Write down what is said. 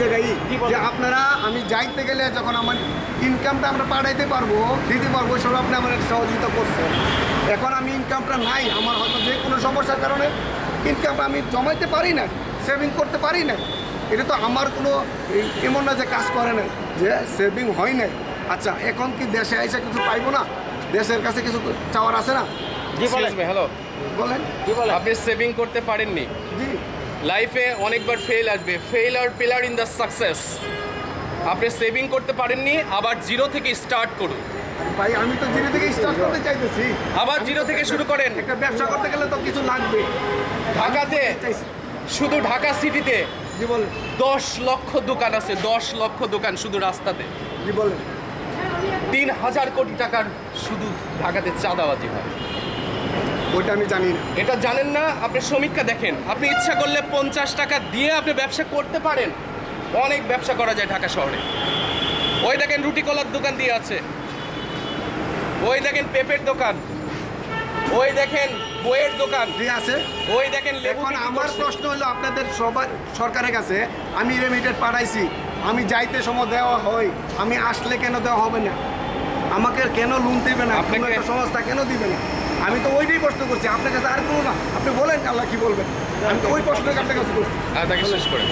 জায়গায়? যে আপনারা আমি যাইতে গেলে যখন আমার ইনকামটা আমরা পাঠাইতে পারব দিতে পারব সব আপনি আমার সহযোগিতা করছেন। এখন আমি ইনকামটা নাই আমার হয়তো যে কোনো সমস্যার কারণে ইনকামটা আমি জমাইতে পারি না সেভিং করতে পারি না এটা তো আমার কোনো এমন না যে কাজ করে নাই যে সেভিং হয় নাই। আচ্ছা এখন কি দেশে এসে কিছু পাইবো না? দেশের কাছে কিছু চাওয়ার আছে না? জি বলেন। হ্যালো বলেন। কি বলেন। আপনি সেভিং করতে পারেননি। জি। লাইফে অনেকবার ফেল আসবে। ফেল আর পিলার ইন দ্য সাকসেস আপনি সেভিং করতে পারেননি আবার জিরো থেকে স্টার্ট করুন। ভাই আমি তো ধীরে থেকে স্টার্ট করতে চাইতেছি। আবার জিরো থেকে শুরু করেন। একটা ব্যবসা করতে গেলে তো কিছু লাগবে। ঢাকাতে শুধু ঢাকা সিটিতে দশ লক্ষ দোকান আছে দশ লক্ষ দোকান শুধু রাস্তাতে। তিন হাজার কোটি টাকার শুধু ঢাকাতে চাঁদাবাজি হয়। ওইটা আমি জানি না। এটা জানেন না আপনি সমীক্ষা দেখেন। আপনি ইচ্ছা করলে পঞ্চাশ টাকা দিয়ে আপনি ব্যবসা করতে পারেন। অনেক ব্যবসা করা যায় ঢাকা শহরে। ওই দেখেন রুটি কলার দোকান দিয়ে আছে। ওই দেখেন পেঁপের দোকান। ওই দেখেন বইয়ের দোকান। জি আছে। ওই দেখেন এখন আমার। প্রশ্ন হলো আপনাদের সবার সরকারের কাছে আমি রেমিটেড পাঠাইছি। আমি যাইতে সময় দেওয়া হয়। আমি আসলে কেন দেওয়া হবে না? আমাকে কেন লোন দিবে না? আপনাকে- সংস্থা কেন দিবে না? আমি তো ওইটাই প্রশ্ন করছি আপনার কাছে আর কোনো না। আপনি বলেন আল্লাহ কি বলবেন? আমি তো ওই প্রশ্নটা আপনার কাছে করছি। আর তাকে শেষ করে।